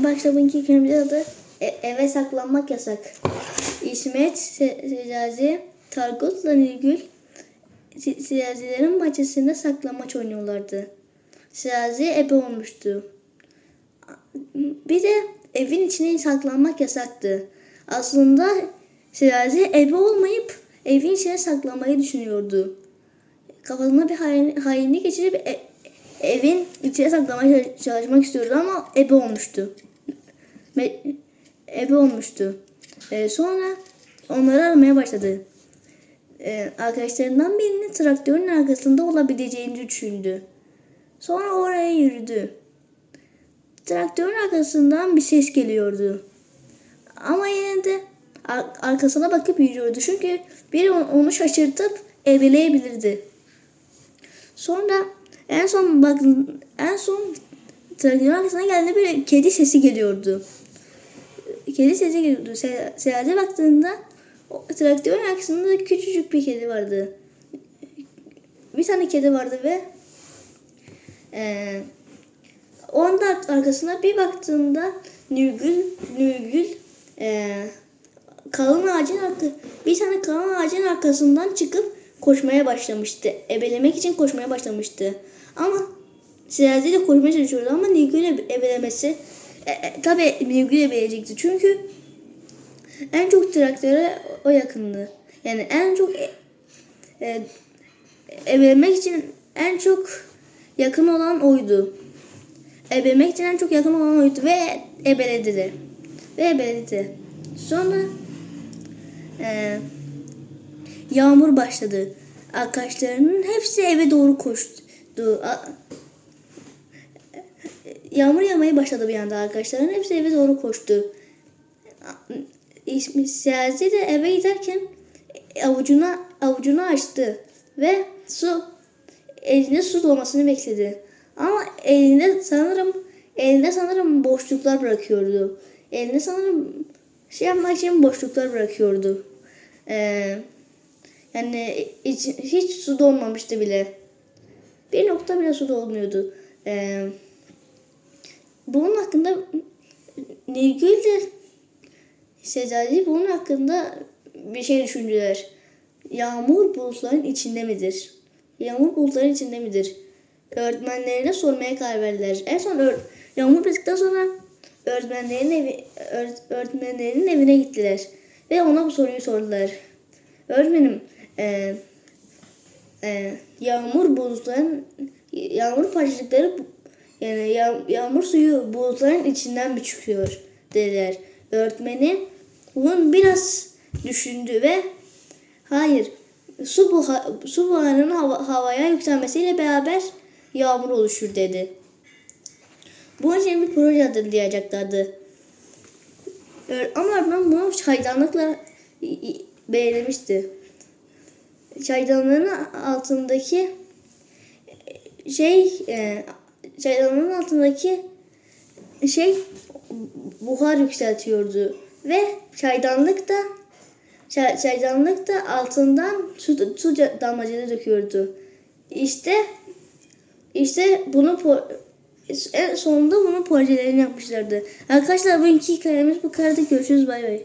Başta bugünkü hikayemizin adı e- eve saklanmak yasak. İsmet, Se- Secazi, Targut'la Nilgül Si- Siyazilerin bahçesinde saklanmaç oynuyorlardı. Siyazi ebe olmuştu. Bir de evin içine saklanmak yasaktı. Aslında Siyazi ebe olmayıp evin içine saklanmayı düşünüyordu. Kafasına bir hain, hainlik geçirip e- evin içine saklamaya çalışmak istiyordu ama ebe olmuştu. Ebe olmuştu. Ee, sonra onları aramaya başladı. Ee, arkadaşlarından birinin traktörün arkasında olabileceğini düşündü. Sonra oraya yürüdü. Traktörün arkasından bir ses geliyordu. Ama yine de ar- arkasına bakıp yürüyordu. Çünkü biri on- onu şaşırtıp ebeleyebilirdi. Sonra en son bakın en son traktörün arkasına geldiğinde bir kedi sesi geliyordu. Kedi sesi geliyordu. Se- Seyahate baktığında o traktörün arkasında küçücük bir kedi vardı. Bir tane kedi vardı ve eee onun arkasına bir baktığımda Nülgül, Nülgül eee kalın ağacın arka, bir tane kalın ağacın arkasından çıkıp koşmaya başlamıştı. Ebelemek için koşmaya başlamıştı. Ama Sirazi de koşmaya çalışıyordu ama Nilgül ebe- ebelemesi e, e, tabii Nilgül ebeleyecekti. Çünkü en çok traktöre o yakındı. Yani en çok e, e, ebelemek için en çok yakın olan oydu. Ebelemek için en çok yakın olan oydu ve ebeledi de. Ve ebeledi. Sonra e, yağmur başladı. Arkadaşlarının hepsi eve doğru koştu. Yağmur yağmaya başladı bir anda arkadaşların hepsi eve doğru koştu. İsmi Siyazi de eve giderken avucuna avucunu açtı ve su elinde su dolmasını bekledi. Ama elinde sanırım elinde sanırım boşluklar bırakıyordu. Elinde sanırım şey yapmak için boşluklar bırakıyordu. Ee, yani hiç, hiç su dolmamıştı bile. Bir nokta bile su dolmuyordu. Ee, bunun hakkında Nilgül de Sezai bunun hakkında bir şey düşündüler. Yağmur bulutların içinde midir? Yağmur bulutların içinde midir? Öğretmenlerine sormaya karar verdiler. En son öğ- yağmur bittikten sonra öğretmenlerin evi öğ- öğretmenlerin evine gittiler ve ona bu soruyu sordular. Öğretmenim, e, e, yağmur bulutların yağmur parçacıkları bu- yani yağ- yağmur suyu bulutların içinden mi çıkıyor dediler. Öğretmeni bunun biraz düşündü ve hayır su buha, su buharının hava- havaya yükselmesiyle beraber yağmur oluşur dedi. Bunun için bir proje hazırlayacaklardı. Ama öğretmen bunu çaydanlıkla belirlemişti. Çaydanlığın altındaki şey e, çaydanlığın altındaki şey buhar yükseltiyordu ve çaydanlık da çay, çaydanlık da altından su, su damlacını döküyordu. İşte işte bunu en sonunda bunun projelerini yapmışlardı. Arkadaşlar bugünkü hikayemiz bu kadar. Görüşürüz bay bay.